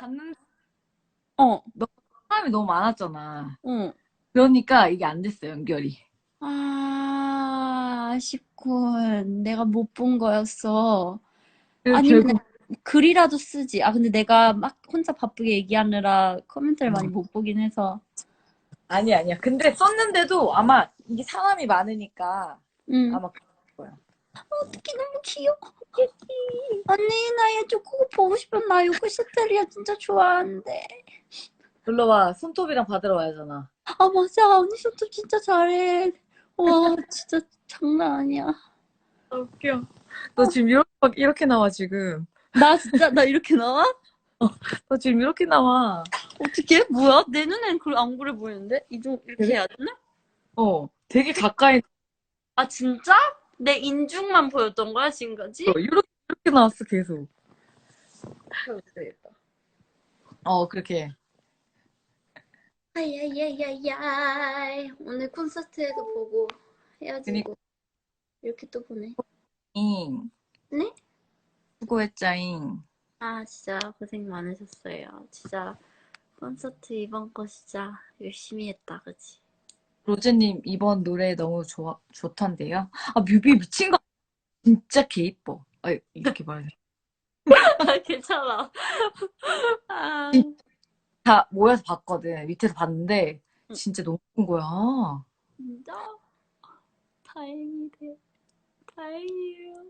봤는데 어, 사람이 너무 많았잖아. 응. 그러니까 이게 안 됐어, 연결이. 아, 아쉽군. 내가 못 본 거였어. 그래서 아니면 결국 글이라도 쓰지. 아, 근데 내가 막 혼자 바쁘게 얘기하느라 코멘트를 많이 음. 못 보긴 해서. 아니 아니야. 근데 썼는데도 아마 이게 사람이 많으니까 응. 아마. 어떡해, 너무 귀여워. 언니, 나얘 초코 보고 싶어. 나 요거 시트리아 진짜 좋아하는데. 놀러 와. 손톱이랑 받으러 와야잖아. 아, 맞아. 언니 손톱 진짜 잘해. 와, 진짜 장난 아니야. 아, 웃겨. 너 지금 이렇게, 이렇게 나와 지금. 나 진짜, 나 이렇게 나와? 너 지금 이렇게 나와. 어떻게? 뭐야? 내 눈엔 그안 그래 보이는데? 이중 이렇게 그래? 해야 되나? 어, 되게 가까이 아 진짜? 내 인중만 보였던 거야 지금까지? 나왔어. 이렇게 이렇게 나왔어 계속. 어 그렇게. 아야야야야 오늘 콘서트에도 보고 헤어지고 이렇게 또 보네. 잉. 네? 수고했자잉. 아 진짜 고생 많으셨어요. 진짜 콘서트 이번 거 진짜 열심히 했다, 그치? 로제님 이번 노래 너무 좋아 좋던데요. 아 뮤비 미친 거 진짜 개 이뻐. 아 이렇게 말해. 괜찮아. 아, 다 모여서 봤거든. 밑에서 봤는데 응. 진짜 너무 예쁜 거야. 진짜 다행이네. 다행이에요.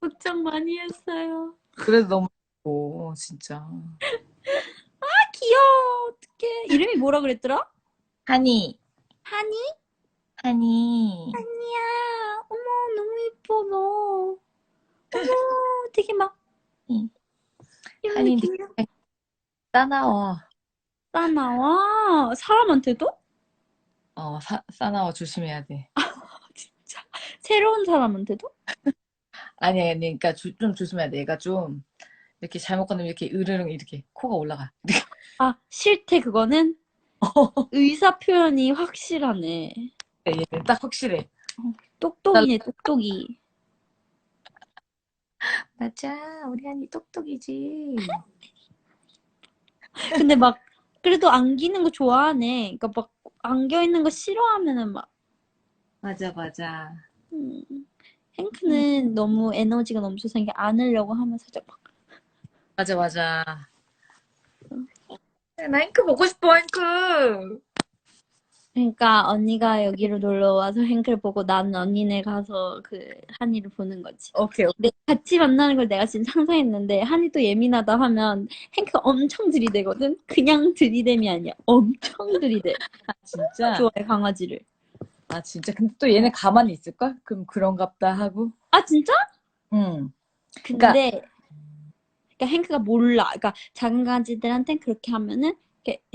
걱정 많이 했어요. 그래도 너무 예뻐 진짜. 아, 귀여워. 어떡해. 이름이 뭐라 그랬더라? 하니 하니? 하니. 아니야. 어머, 너무 예뻐, 너. 어머, 되게 막. 응. 이런 하니 느낌이야. 싸나워. 싸나와. 사람한테도? 어 사, 싸나워 조심해야 돼. 진짜. 새로운 사람한테도? 아니 아니 그러니까 조- 좀 조심해야 돼. 얘가 좀 이렇게 잘못 건너면 이렇게 으르릉 이렇게 코가 올라가. 아, 싫대, 그거는? 의사 표현이 확실하네. 얘는 딱 확실해. 똑똑이네, 똑똑이. 맞아, 우리 하니 똑똑이지. 근데 막, 그래도 안기는 거 좋아하네. 그러니까 막, 안겨 있는 거 싫어하면은 막, 맞아, 맞아. 음, 행크는 너무 에너지가 넘쳐서 이게 안으려고 하면 살짝 막, 맞아, 맞아. 나 행크 보고 싶어, 행크. 그러니까 언니가 여기로 놀러 와서 행크를 보고 나는 언니네 가서 그 한이를 보는 거지. 오케이, 오케이. 근데 같이 만나는 걸 내가 지금 상상했는데 한이도 예민하다 하면 행크가 엄청 들이대거든? 그냥 들이댐이 아니야. 엄청 들이대. 진짜? 좋아해, 강아지를. 아, 진짜? 근데 또 얘네 가만히 있을걸? 그럼 그런갑다 하고. 아, 진짜? 응. 근데, 그러니까 행크가 몰라. 그러니까 작은 강아지들한텐 그렇게 하면은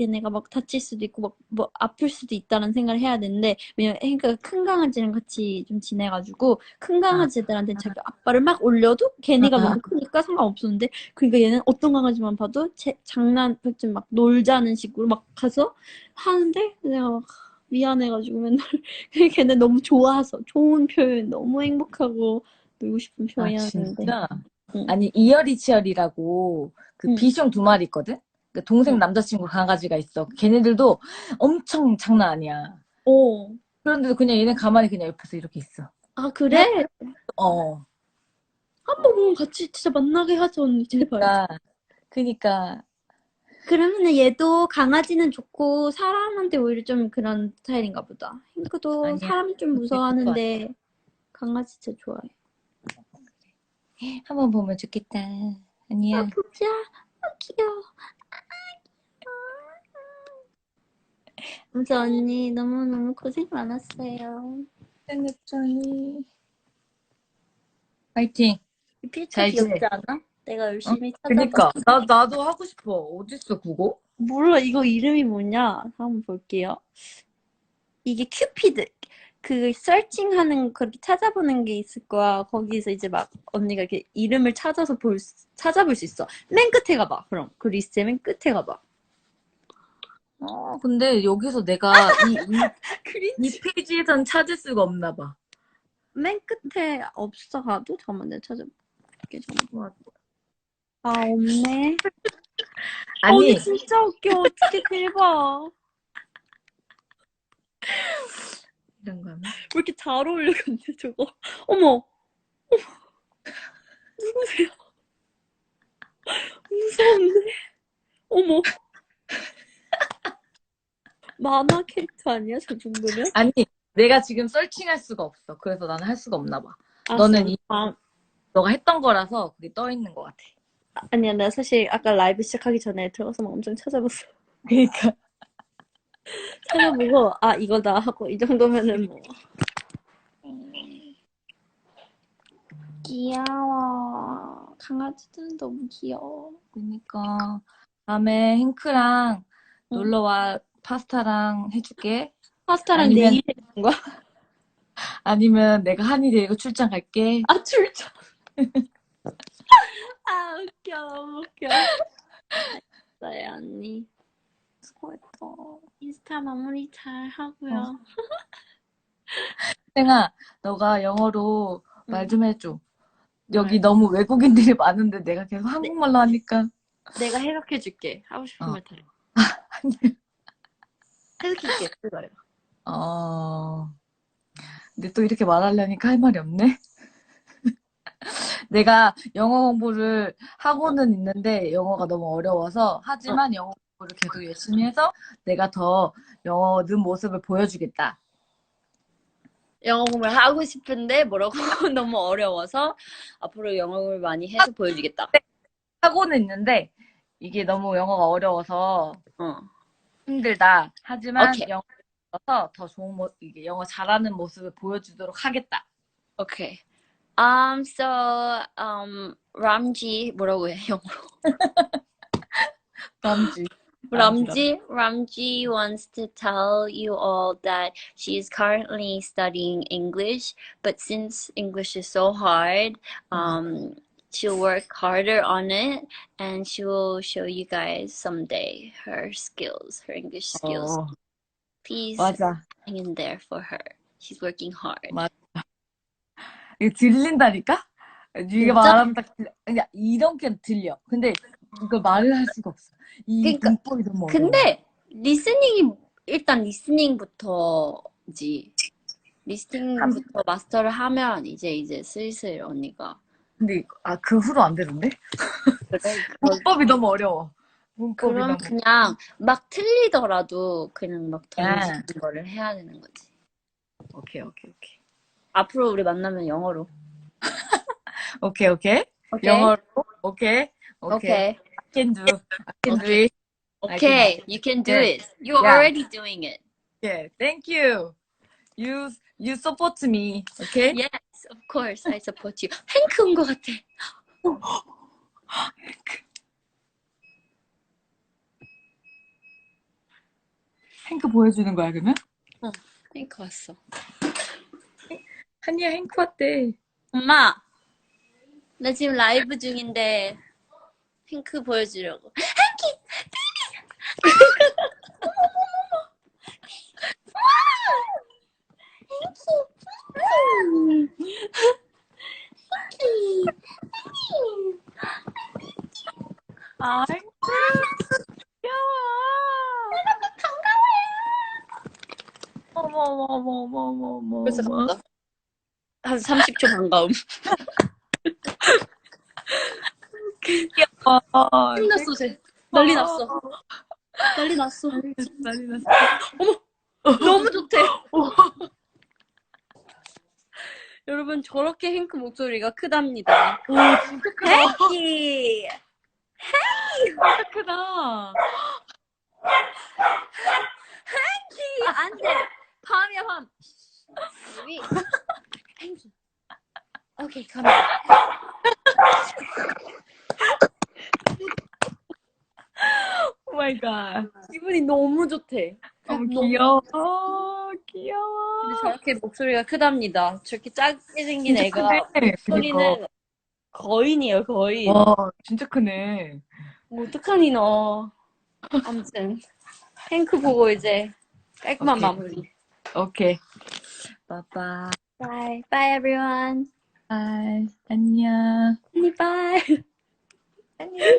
얘네가 막 다칠 수도 있고 막 뭐 아플 수도 있다는 생각을 해야 되는데 왜냐면 행크가 큰 강아지랑 같이 좀 지내가지고 큰 강아지들한테는 자기 아빠를 막 올려도 걔네가 아. 너무 크니까 상관없었는데 그러니까 얘는 어떤 강아지만 봐도 제, 장난 좀 막 놀자는 식으로 막 가서 하는데 내가 막 미안해가지고 맨날 걔네 너무 좋아서 좋은 표현 너무 행복하고 놀고 싶은 아, 표현이었는데 진짜? 응. 아니, 이열이 치열이라고 그 응. 비숑 두 마리 있거든? 그 동생 응. 남자친구 강아지가 있어. 걔네들도 엄청 장난 아니야. 어. 그런데도 그냥 얘네 가만히 그냥 옆에서 이렇게 있어. 아, 그래? 어. 한번 같이 진짜 만나게 하자, 언니, 제발. 그러니까, 그니까, 그러면은 얘도 강아지는 좋고 사람한테 오히려 좀 그런 스타일인가 보다. 핑크도. 사람 좀 무서워하는데 강아지 진짜 좋아해. 한번 보면 좋겠다. 아니야. 아, 보자. 아, 귀여워. 아, 귀여워. 아무튼 언니 너무너무 고생 많았어요. 생겼더니. 파이팅. 이 필터 잘 귀엽지 지내. 않아? 내가 열심히 그니까, 찾아봤어. 나, 나도 하고 싶어. 어딨어, 그거? 몰라, 이거 이름이 뭐냐? 한번 볼게요. 이게 큐피드. 그 서칭하는 그렇게 찾아보는 게 있을 거야. 거기서 이제 막 언니가 이렇게 이름을 찾아서 볼 수- 찾아볼 수 있어. 맨 끝에 가봐. 그럼 그 리스트의 맨 끝에 가봐. 어, 근데 여기서 내가 이, 이, 이 페이지에선 찾을 수가 없나 봐. 맨 끝에 없어 가도 잠깐만 내가 찾아볼게. 잠깐만. 와. 아 없네. 아니, 언니 진짜 웃겨. 어떻게 대박. 이런 거 하면. 왜 이렇게 잘 어울려, 근데 저거. 어머. 어머. 누구세요? 무서운데? 어머. 만화 캐릭터 아니야, 저 정도면? 아니, 내가 지금 썰칭할 수가 없어. 그래서 나는 할 수가 없나 봐. 아, 너는 이- 아, 너가 했던 거라서 그게 떠 있는 것 같아. 아니야, 나 사실 아까 라이브 시작하기 전에 들어가서 막 엄청 찾아봤어. 그러니까. 찾아보고, 아, 이거다 하고, 이 정도면은 뭐. 귀여워. 강아지들은 너무 귀여워. 그러니까 다음에 행크랑 응. 놀러 와 파스타랑 해줄게. 파스타랑 아니면- 내일 해주는 거야? 아니면 내가 한이 데리고 출장 갈게. 아, 출장. 아, 웃겨, 너무 웃겨. 알았어요, 언니. 수고했어. 인스타 마무리 잘 하고요. 생아, 너가 영어로 말 응. 좀 해줘. 여기 응. 너무 외국인들이 많은데 내가 계속 한국말로 하니까. 내가 해석해줄게. 하고 싶은 어. 말 다. 해석해줄게. 그거요. 어. 근데 또 이렇게 말하려니까 할 말이 없네. 내가 영어 공부를 하고는 있는데 영어가 너무 어려워서 하지만 영어 공부를 계속 열심히 해서 내가 더 영어 는 모습을 보여주겠다. 영어 공부를 하고 싶은데 뭐라고 너무 어려워서 앞으로 영어 공부를 많이 해서 보여주겠다. 하고는 있는데 이게 너무 영어가 어려워서 어. 힘들다. 하지만 오케이. 영어라서 더 좋은 모, 이게 영어 잘하는 모습을 보여주도록 하겠다. 오케이. Um, so, um, 람지 뭐라고 해 영어로? 람지. Ramji, Ramji wants to tell you all that she is currently studying English, but since English is so hard, um, she'll work harder on it and she will show you guys someday her skills, her English skills. 어, Please 맞아. hang in there for her. She's working hard. 맞아. 이게 들린다니까? 이게 진짜? 말하면 딱 들려. 그냥 이런 게 들려. 근데 이걸 말을 할 수가 없어. 이 그러니까- 문법이 너무 어려워. 근데 리스닝이 일단 리스닝부터지. 리스닝부터 마스터를 하면 이제 이제 슬슬 언니가 근데 아, 그 후로 안 되던데? 그래 문법이 너무 어려워. 문법이 그럼 너무. 그냥 막 틀리더라도 그냥 막 야. 던지는 거를 해야 되는 거지. 오케이, 오케이, 오케이. 앞으로 우리 만나면 영어로. 오케이, 오케이. 오케이? 영어로. 오케이. 오케이. 오케이. Can do. I can do it. 오케이. You can do Yeah. it. You're Yeah. already doing it. Yeah. Thank you. You you support me. Okay? Yes, of course. I support you. 행크 온 것 같아. 행크 보여주는 거야, 그러면? 행크 왔어. 한이야 행크 왔대. 엄마, 나 지금 라이브 중인데 행크 보여주려고. 아, 행크. 귀여워. 어머, 어머, 어머, 어머, 어머, 어머. 벌써. 갔다. 한 30초 반가움. 아, 신났어, 쟤. 난리 났어. 난리 났어. 난리 났어. 너무 좋대. 여러분, 저렇게 행크 목소리가 크답니다. 오, 진짜 크다. 행키! 진짜 크다. 안 돼! 밤이야, 밤. 우리 행키. 오케이, 가면. 오 마이 갓. 기분이 너무 좋대. 너무 귀여워. 어, 귀여워. 근데 저렇게 목소리가 크답니다. 저렇게 작게 생긴 진짜 애가 크네. 소리는 그니까. 거인이에요, 거인. 와, 진짜 크네. 뭐 어떡하니, 너. 아무튼. 행크 보고 이제 깔끔한 오케이. 마무리. 오케이. 빠빠. Bye. Bye, everyone. 바이. 안녕. bye. 안녕.